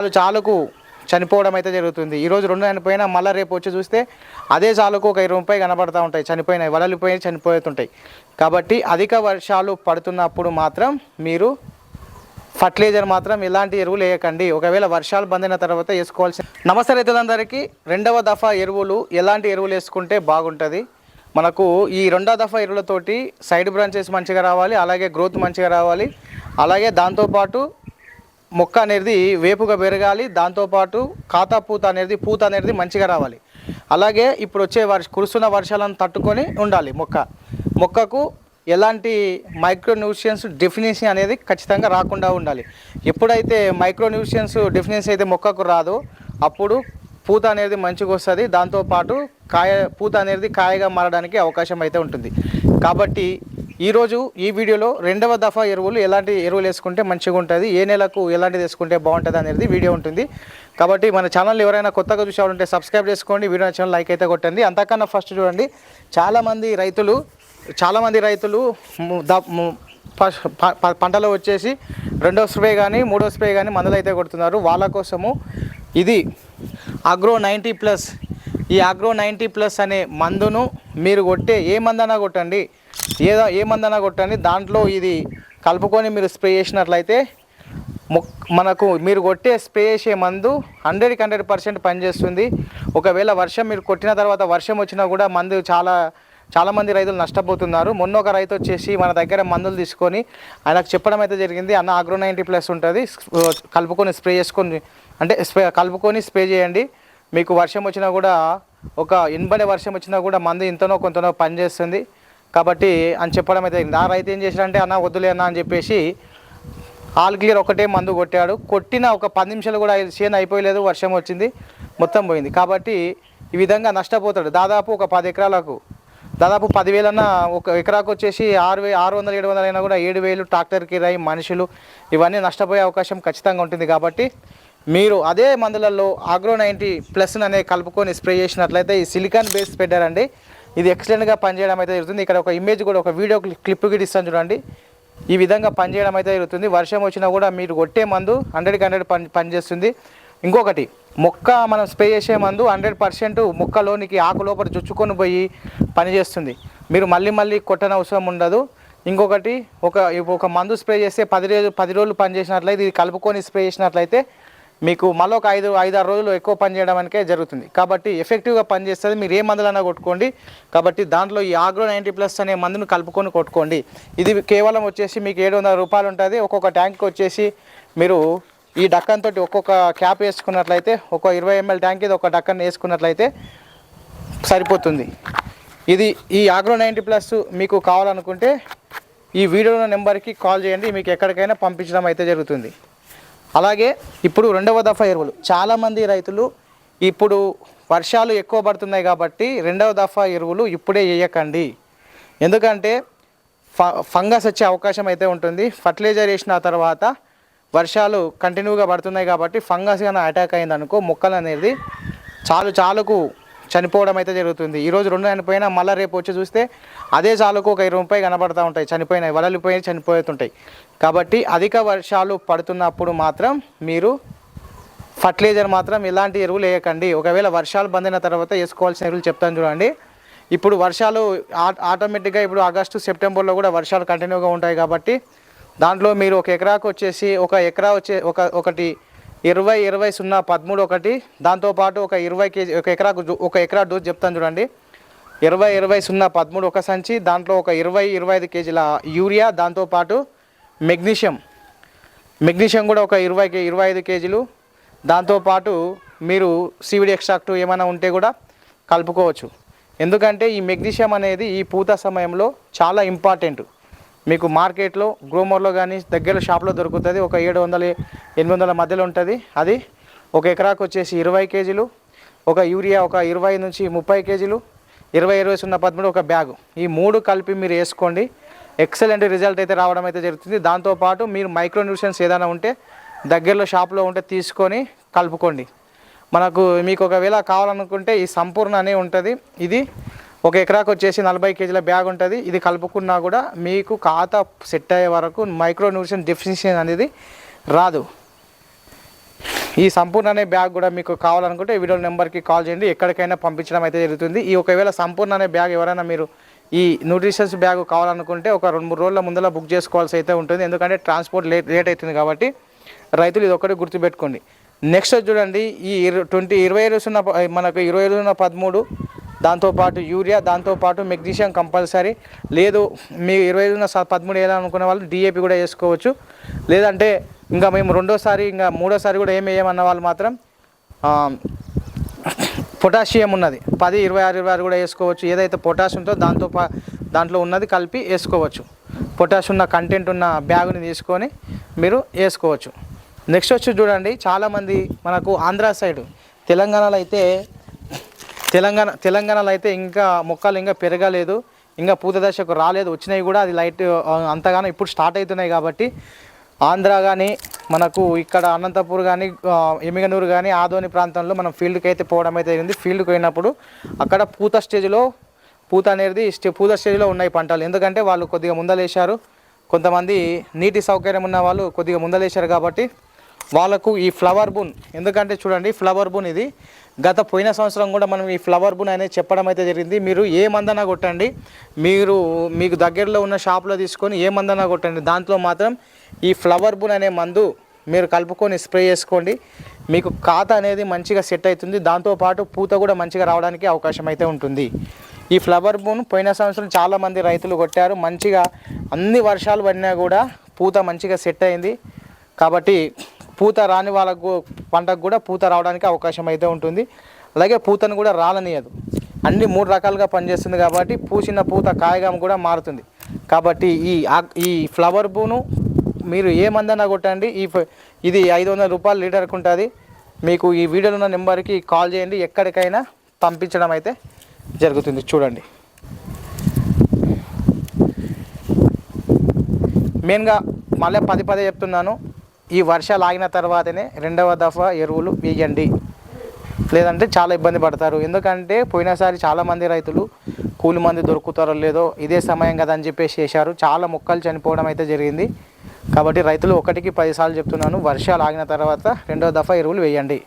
చాలు చాలుకు చనిపోవడం అయితే జరుగుతుంది. ఈరోజు రెండు చనిపోయినా మళ్ళీ రేపు వచ్చి చూస్తే అదే చాలుకు ఒక ఇరవై ముప్పై కనబడుతూ ఉంటాయి. చనిపోయినాయి వలలిపోయి చనిపోతుంటాయి. కాబట్టి అధిక వర్షాలు పడుతున్నప్పుడు మాత్రం మీరు ఫర్టిలైజర్ మాత్రం ఎలాంటి ఎరువులు వేయకండి. ఒకవేళ వర్షాలు బందిన తర్వాత వేసుకోవాల్సి నమస్తే రైతులందరికీ. రెండవ దఫా ఎరువులు ఎలాంటి ఎరువులు వేసుకుంటే బాగుంటుంది? మనకు ఈ రెండవ దఫా ఎరువులతోటి సైడ్ బ్రాంచెస్ మంచిగా రావాలి అలాగే గ్రోత్ మంచిగా రావాలి. అలాగే దాంతోపాటు మొక్క అనేది వేపుగా పెరగాలి దాంతోపాటు ఖాతా పూత అనేది పూత అనేది మంచిగా రావాలి. అలాగే ఇప్పుడు వచ్చే వర్ష కురుస్తున్న వర్షాలను తట్టుకొని ఉండాలి మొక్క. మొక్కకు ఎలాంటి మైక్రోన్యూషియన్స్ డెఫినేషన్ అనేది ఖచ్చితంగా రాకుండా ఉండాలి. ఎప్పుడైతే మైక్రోన్యూషియన్స్ డెఫినేషన్ అయితే మొక్కకు రాదో అప్పుడు పూత అనేది మంచిగా వస్తుంది దాంతోపాటు కాయ పూత అనేది కాయగా మారడానికి అవకాశం అయితే ఉంటుంది. కాబట్టి ఈరోజు ఈ వీడియోలో రెండవ దఫా ఎరువులు ఎలాంటి ఎరువులు వేసుకుంటే మంచిగా ఉంటుంది ఏ నెలకు ఎలాంటిది వేసుకుంటే బాగుంటుంది అనేది వీడియో ఉంటుంది. కాబట్టి మన ఛానల్ ఎవరైనా కొత్తగా చూసేవాళ్ళంటే సబ్స్క్రైబ్ చేసుకోండి వీడియో నచ్చిన లైక్ అయితే కొట్టండి. అంతకన్నా ఫస్ట్ చూడండి చాలామంది రైతులు చాలామంది రైతులు పంటలో వచ్చేసి రెండో స్ప్రే కానీ మూడో స్ప్రే కానీ మందులు అయితే కొడుతున్నారు. వాళ్ళ కోసము ఇది అగ్రో నైంటీ ప్లస్. ఈ అగ్రో నైంటీ ప్లస్ అనే మందును మీరు కొట్టే ఏ మందన్నా కొట్టండి. ఏదో ఏ మందైనా కొట్టండి. దాంట్లో ఇది కలుపుకొని మీరు స్ప్రే చేసినట్లయితే మనకు మీరు కొట్టే స్ప్రే చేసే మందు హండ్రెడ్కి హండ్రెడ్ పర్సెంట్ పనిచేస్తుంది. ఒకవేళ వర్షం మీరు కొట్టిన తర్వాత వర్షం వచ్చినా కూడా మందు చాలా చాలామంది రైతులు నష్టపోతున్నారు. మొన్న ఒక రైతు వచ్చేసి మన దగ్గర మందులు తీసుకొని ఆయనకు చెప్పడం అయితే జరిగింది. అన్న ఆగ్రో నైంటీ ప్లస్ ఉంటుంది. కలుపుకొని స్ప్రే చేసుకొని అంటే స్ప్రే కలుపుకొని స్ప్రే చేయండి. మీకు వర్షం వచ్చినా కూడా ఒక ఎనబడే వర్షం వచ్చినా కూడా మందు ఇంతనో కొంతనో పనిచేస్తుంది. కాబట్టి అని చెప్పడం అయితే ఆ రైతు ఏం చేశాడంటే అన్న వద్దులే అన్న అని చెప్పేసి ఆల్ క్లియర్ ఒకటే మందు కొట్టాడు. కొట్టిన ఒక పది నిమిషాలు కూడా చేను అయిపోయలేదు వర్షం వచ్చింది మొత్తం పోయింది. కాబట్టి ఈ విధంగా నష్టపోతాడు. దాదాపు ఒక పది ఎకరాలకు దాదాపు పదివేలన్నా ఒక ఎకరాకు వచ్చేసి ఆరు వే ఆరు వందలు ఏడు వందలు అయినా కూడా ఏడు వేలు ట్రాక్టర్ కిరాయి మనుషులు ఇవన్నీ నష్టపోయే అవకాశం ఖచ్చితంగా ఉంటుంది. కాబట్టి మీరు అదే మందులలో ఆగ్రో నైంటీ ప్లస్ అనే కలుపుకొని స్ప్రే చేసినట్లయితే ఈ సిలికాన్ బేస్ పెట్టారండి. ఇది ఎక్సలెంట్గా పనిచేయడం అయితే జరుగుతుంది. ఇక్కడ ఒక ఇమేజ్ కూడా ఒక వీడియో క్లిప్ కూడా ఇస్తాను చూడండి. ఈ విధంగా పనిచేయడం అయితే జరుగుతుంది. వర్షం వచ్చినా కూడా మీరు కొట్టే మందు హండ్రెడ్కి హండ్రెడ్ పని పనిచేస్తుంది ఇంకొకటి మొక్క మనం స్ప్రే చేసే మందు హండ్రెడ్ పర్సెంట్ మొక్కలోనికి ఆకు లోపల చుచ్చుకొని పోయి పనిచేస్తుంది మీరు మళ్ళీ మళ్ళీ కొట్టని అవసరం ఉండదు. ఇంకొకటి ఒక ఒక మందు స్ప్రే చేస్తే పది రోజులు పది రోజులు పనిచేసినట్లయితే ఇది కలుపుకొని స్ప్రే చేసినట్లయితే మీకు మళ్ళీ ఒక ఐదు ఐదు ఆరు రోజులు ఎక్కువ పని చేయడానికే జరుగుతుంది. కాబట్టి ఎఫెక్టివ్గా పనిచేస్తుంది మీరు ఏ మందులైనా కొట్టుకోండి. కాబట్టి దాంట్లో ఈ ఆగ్రో నైంటీ ప్లస్ అనే మందును కలుపుకొని కొట్టుకోండి. ఇది కేవలం వచ్చేసి మీకు ఏడు వందల రూపాయలు ఉంటుంది. ఒక్కొక్క ట్యాంక్ వచ్చేసి మీరు ఈ డక్కన్ తోటి ఒక్కొక్క క్యాప్ వేసుకున్నట్లయితే ఒక ఇరవై ఎంఎల్ ట్యాంక్ ఇది ఒక డక్కన్ వేసుకున్నట్లయితే సరిపోతుంది. ఇది ఈ ఆగ్రో నైంటీ ప్లస్ మీకు కావాలనుకుంటే ఈ వీడియో నెంబర్కి కాల్ చేయండి. మీకు ఎక్కడికైనా పంపించడం అయితే జరుగుతుంది. అలాగే ఇప్పుడు రెండవ దఫా ఎరువులు. చాలామంది రైతులు ఇప్పుడు వర్షాలు ఎక్కువ పడుతున్నాయి కాబట్టి రెండవ దఫా ఎరువులు ఇప్పుడే వేయకండి. ఎందుకంటే ఫ ఫంగస్ వచ్చే అవకాశం అయితే ఉంటుంది. ఫర్టిలైజర్ వేసిన తర్వాత వర్షాలు కంటిన్యూగా పడుతున్నాయి కాబట్టి ఫంగస్ కానీ అటాక్ అయిందనుకో మొక్కలు అనేది చాలు చాలుకు చనిపోవడం అయితే జరుగుతుంది. ఈరోజు రెండు చనిపోయినా మళ్ళీ రేపు వచ్చి చూస్తే అదే చాలుకు ఒక ఇరవై ముప్పై కనబడుతూ ఉంటాయి. చనిపోయినాయి వలలిపోయి చనిపోతుంటాయి. కాబట్టి అధిక వర్షాలు పడుతున్నప్పుడు మాత్రం మీరు ఫర్టిలైజర్ మాత్రం ఎలాంటి ఎరువులు వేయకండి. ఒకవేళ వర్షాలు బందిన తర్వాత వేసుకోవాల్సిన ఎరువులు చెప్తాను చూడండి. ఇప్పుడు వర్షాలు ఆటోమేటిక్గా ఇప్పుడు ఆగస్టు సెప్టెంబర్లో కూడా వర్షాలు కంటిన్యూగా ఉంటాయి కాబట్టి దాంట్లో మీరు ఒక ఎకరాకు వచ్చేసి ఒక ఎకరా వచ్చే ఒక ఒకటి ఇరవై ఇరవై సున్నా పదమూడు ఒకటి. దాంతోపాటు ఒక ఇరవై కేజీ ఒక ఎకరాకు ఒక ఎకరా డోస్ చెప్తాను చూడండి. ఇరవై ఇరవై సున్నా పదమూడు ఒక సంచి దాంట్లో ఒక ఇరవై ఇరవై ఐదు కేజీల యూరియా దాంతోపాటు మెగ్నీషియం. మెగ్నీషియం కూడా ఒక ఇరవై కే ఇరవై ఐదు కేజీలు. దాంతోపాటు మీరు సివిడి ఎక్స్ట్రాక్ట్ ఏమైనా ఉంటే కూడా కలుపుకోవచ్చు. ఎందుకంటే ఈ మెగ్నీషియం అనేది ఈ పూత సమయంలో చాలా ఇంపార్టెంట్. మీకు మార్కెట్లో గ్రూమర్లో కానీ దగ్గర షాప్లో దొరుకుతుంది. ఒక ఏడు వందల ఎనిమిది వందల మధ్యలో ఉంటుంది. అది ఒక ఎకరాకు వచ్చేసి ఇరవై కేజీలు ఒక యూరియా ఒక ఇరవై నుంచి ముప్పై కేజీలు ఇరవై ఇరవై సున్నా పదమూడు ఒక బ్యాగు. ఈ మూడు కలిపి మీరు వేసుకోండి. ఎక్సలెంట్ రిజల్ట్ అయితే రావడం అయితే జరుగుతుంది. దాంతోపాటు మీరు మైక్రో న్యూట్రియన్స్ ఏదైనా ఉంటే దగ్గరలో షాప్లో ఉంటే తీసుకొని కలుపుకోండి. మనకు మీకు ఒకవేళ కావాలనుకుంటే ఈ సంపూర్ణ అనే ఉంటుంది. ఇది ఒక ఎకరాకు వచ్చేసి నలభై కేజీల బ్యాగ్ ఉంటుంది. ఇది కలుపుకున్నా కూడా మీకు ఖాతా సెట్ అయ్యే వరకు మైక్రో న్యూట్రిషన్ డెఫిషియన్ అనేది రాదు. ఈ సంపూర్ణ అనే బ్యాగ్ కూడా మీకు కావాలనుకుంటే ఈ వీడియో నెంబర్కి కాల్ చేయండి. ఎక్కడికైనా పంపించడం అయితే జరుగుతుంది. ఈ ఒకవేళ సంపూర్ణ అనే బ్యాగ్ ఎవరైనా మీరు ఈ న్యూట్రిషన్స్ బ్యాగ్ కావాలనుకుంటే ఒక రెండు మూడు రోజుల ముందర బుక్ చేసుకోవాల్సి అయితే ఉంటుంది. ఎందుకంటే ట్రాన్స్పోర్ట్ లేట్ లేట్ అవుతుంది కాబట్టి రైతులు ఇది ఒకటి గుర్తుపెట్టుకోండి. నెక్స్ట్ చూడండి. ఈ ట్వంటీ ఇరవై రోజున్న మనకు ఇరవై రోజున్న పదమూడు దాంతోపాటు యూరియా దాంతోపాటు మెగ్నీషియం కంపల్సరీ. లేదు మీ ఇరవై ఐదున పదమూడు వేయాలనుకునే వాళ్ళు డిఏపి కూడా వేసుకోవచ్చు. లేదంటే ఇంకా మేము రెండోసారి ఇంకా మూడోసారి కూడా ఏం వేయమన్న వాళ్ళు మాత్రం పొటాషియం ఉన్నది. పది ఇరవై ఆరు ఇరవై ఆరు కూడా వేసుకోవచ్చు. ఏదైతే పొటాష్ ఉందో దాంతో పా దాంట్లో ఉన్నది కలిపి వేసుకోవచ్చు. పొటాష్ ఉన్న కంటెంట్ ఉన్న బ్యాగుని తీసుకొని మీరు వేసుకోవచ్చు. నెక్స్ట్ వచ్చి చూడండి చాలామంది మనకు ఆంధ్ర సైడ్ తెలంగాణలో అయితే తెలంగాణ తెలంగాణలో అయితే ఇంకా మొక్కలు ఇంకా పెరగలేదు ఇంకా పూత దశకు రాలేదు. వచ్చినాయి కూడా అది లైట్ అంతగానో ఇప్పుడు స్టార్ట్ అవుతున్నాయి కాబట్టి ఆంధ్ర కానీ మనకు ఇక్కడ అనంతపూర్ కానీ ఎమిగనూరు కానీ ఆదోని ప్రాంతంలో మనం ఫీల్డ్కి అయితే పోవడం అయితే జరిగింది ఫీల్డ్కి పోయినప్పుడు అక్కడ పూత స్టేజ్లో పూత అనేది స్టే పూత స్టేజ్లో ఉన్నాయి పంటలు. ఎందుకంటే వాళ్ళు కొద్దిగా ముందలేశారు. కొంతమంది నీటి సౌకర్యం ఉన్న వాళ్ళు కొద్దిగా ముందలేశారు కాబట్టి వాళ్ళకు ఈ ఫ్లవర్ బూన్ ఎందుకంటే చూడండి ఫ్లవర్ బూన్ ఇది. గత పోయిన సంవత్సరం కూడా మనం ఈ ఫ్లవర్ బూన్ అనేది చెప్పడం అయితే జరిగింది. మీరు ఏ మందనా కొట్టండి మీరు మీకు దగ్గరలో ఉన్న షాప్లో తీసుకొని ఏ మందనా కొట్టండి దాంట్లో మాత్రం ఈ ఫ్లవర్ బూన్ అనే మందు మీరు కలుపుకొని స్ప్రే చేసుకోండి. మీకు ఖాత అనేది మంచిగా సెట్ అవుతుంది. దాంతోపాటు పూత కూడా మంచిగా రావడానికి అవకాశం అయితే ఉంటుంది. ఈ ఫ్లవర్ బూన్ పోయిన సంవత్సరం చాలామంది రైతులు కొట్టారు. మంచిగా అన్ని వర్షాలు పడినా కూడా పూత మంచిగా సెట్ అయింది. కాబట్టి పూత రాని వాళ్ళకు పంటకు కూడా పూత రావడానికి అవకాశం అయితే ఉంటుంది. అలాగే పూతను కూడా రాలనియదు అన్ని మూడు రకాలుగా పనిచేస్తుంది కాబట్టి పూసిన పూత కాయగా కూడా మారుతుంది. కాబట్టి ఈ ఈ ఫ్లవర్ బూను మీరు ఏ మందన్నా కొట్టండి. ఈ ఇది ఐదు వందల రూపాయలు లీటర్కి ఉంటుంది. మీకు ఈ వీడియోలో ఉన్న నెంబర్కి కాల్ చేయండి. ఎక్కడికైనా పంపించడం అయితే జరుగుతుంది. చూడండి. మెయిన్గా మళ్ళీ పది పదే చెప్తున్నాను. ఈ వర్షాలు ఆగిన తర్వాతనే రెండవ దఫా ఎరువులు వేయండి. లేదంటే చాలా ఇబ్బంది పడతారు. ఎందుకంటే పోయినసారి చాలామంది రైతులు కూలి మంది దొరుకుతారో లేదో ఇదే సమయం కదా అని చెప్పేసి చేశారు. చాలా మొక్కలు చనిపోవడం అయితే జరిగింది. కాబట్టి రైతులు ఒకటికి పదిసార్లు చెప్తున్నాను వర్షాలు ఆగిన తర్వాత రెండో దఫా ఎరువులు వేయండి.